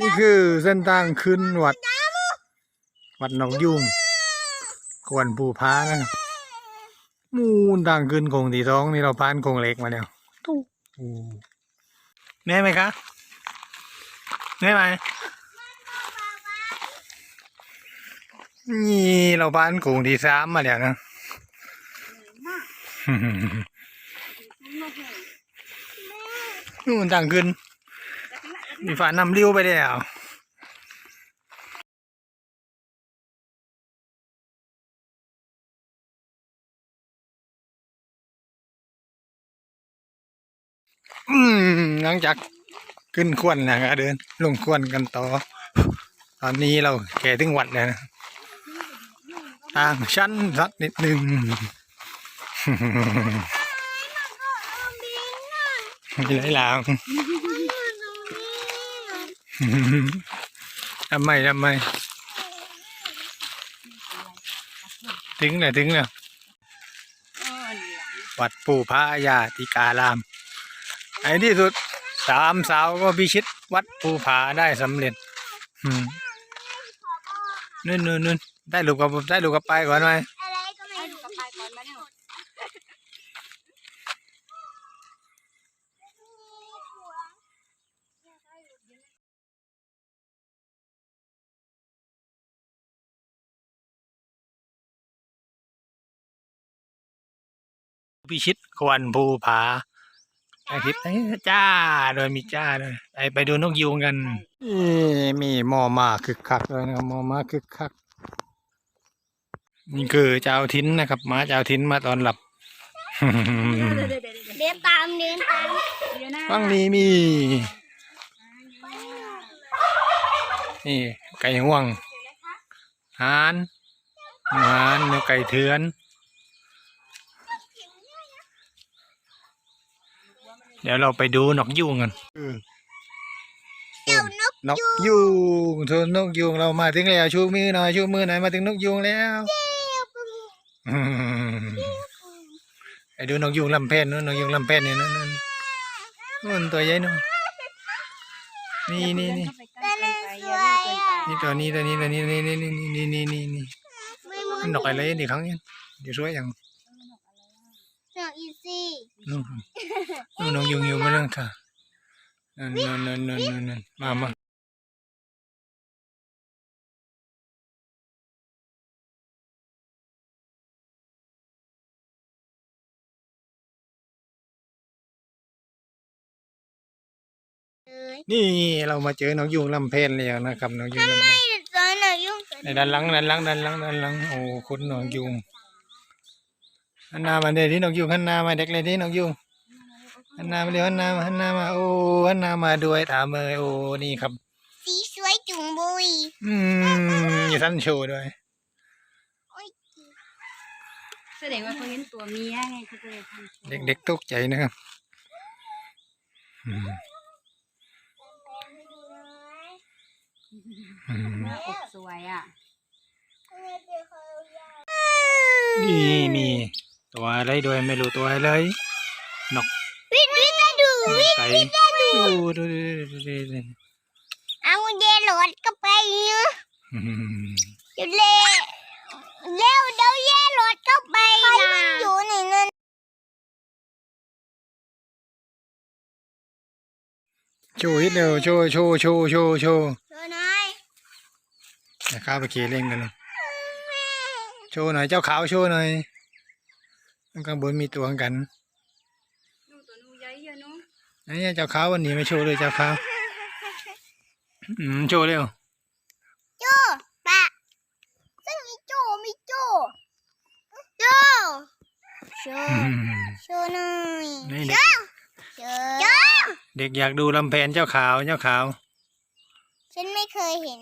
นี่คือเส้นทางขึ้นวัด วัดหนองยุงกวนภูพานะครับมูนทางขึ้นโคงที่สองนี่เราผ่านโคงเหล็กมาแล้วตุ๊กเหนื่อยไหมคะเหนื่อยไหมนี่เราผ่านโคงที่สามมาแล้วนะนู่นทางขึ้น มีฝานำเลี้ยวไปแล้วอืมหลังจากขึ้นขวนนะครับเดิน ลงขวนกันต่อ ตอนนี้เราแก่ถึงวัดแล้วนะทางชั้นสักนิดหนึ่งมีไรหลัง ทำไมทำไมถึงแล้วถึงแล้ววัดปู่พระยาติการามในที่สุดสามสาวก็พิชิตวัดภูผาได้สำเร็จนู่นนู่นนู่นได้ลูกกับได้ลูกกับไปก่อนไหม อะไรก็ไม่ ให้ดู รู้ กับไปก่อนมาเนี่ย พิชิตควันภูผาอาทิตย์เอ้ยจ้าโดยมีจ้าเลยไปไปดูนกยูงกันนี่มีหมอมาคึกคักเลยนะครับหมอมาคึกคักนี่คือเจ้าทิ้นนะครับหมาเจ้าทิ้นมาตอนหลับเดินตามเดินตามเดี๋ยวนะฟังนี้มี นี่ไก่ห่วงหานหานเนื้อไก่เถือน เดี๋ยวเราไปดูนกยูงกันเจ้านกนกยูงเธอนกยูงเรามาถึงแล้วชูมือหน่อยชูมือหน่อยมาถึงนกยูงแล้วอืมไปดูนกยูงลำเพนนู้นนกยูงลำเพนนี่นู่นนู่นนู่นตัวใหญ่นู่นนี่นี่นี่เข้าไปใกล้เกินไปอย่าเร็วเกินไปนี่ตัวนี้ตัวนี้ตัวนี้นี่นี่นี่นี่นี่นี่นี่ไม่เหมือมันนนกอะไรนี่ครั้งนี้เดี๋ยวสวยอย่างนก อีซี่นู่นนู่นนกยูงยูงมาเรื่องค่ะนั่นนั่นนั่นนั่นนั่นนั่นมามานี่เรามาเจอนกยูงลำเพนแล้วนะครับนกยูงลำเพนตอนไหนยุ่งกันในด้านหลังด้านหลังด้านหลังด้านหลังโอ้คุณนกยูง หันหน้ามาเดี๋ยวที่นกยูงหันหน้ามาเด็กเลยที่นกยูงหันหน้ามาเร็วหันหน้ามาหันหน้ามาโอ้หันหน้ามาด้วยตามเมยโอ้นี่ครับ สีสวยจุงบุยอืมอยู่ท่านโชว์ด้วยแสดงว่าเขาเห็นตัวเมียไงเขาก็เลยทำเด็กๆตกใจนะครับอืมอืมหน้าอกสวยอะนี่มี ตัวอะไรด้วยไม่รู้ตัวอะไรนกวิทวิทดูไก่ดูดูดูดูดูดูเอาเดินรถก็ไปเนาะอืมเดี๋ยวเร็วเร็วเดี๋ยวแย่รถก็ไปนะใครมันอยู่ในนั้นโชว์ฮิตเร็วโชว์โชว์โชว์โชว์โชว์เดี๋ยวนายนะครับไปขี่เล่นกันเลยโชว์หน่อยเจ้าขาวโชว์หน่อย ข้างบนมีตัวกันนู่นตัวนู่นใหญ่เยอะเนู้นนี่เจ้าขาววันนี้ไม่โชว์เลยเจ้าขาวอืมโชว์เร็วโจปะซึ่งมีโจมีโจโจโชอืว์มโชว์หน่อยนี่เด็กโชว์โจเด็กอยากดูลำแพนเจ้าขาวเจ้าขาว ฉันไม่เคยเห็น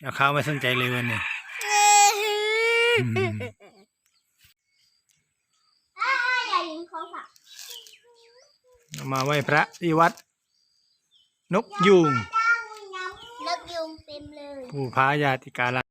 เจ้าขาวไม่สนใจเลยวันนี้ อืม อย่ายิงเขาค่ะ เอา มาไหว้พระที่วัด นกยูงนกยุงเต็มเลย ผู้พายาติการะ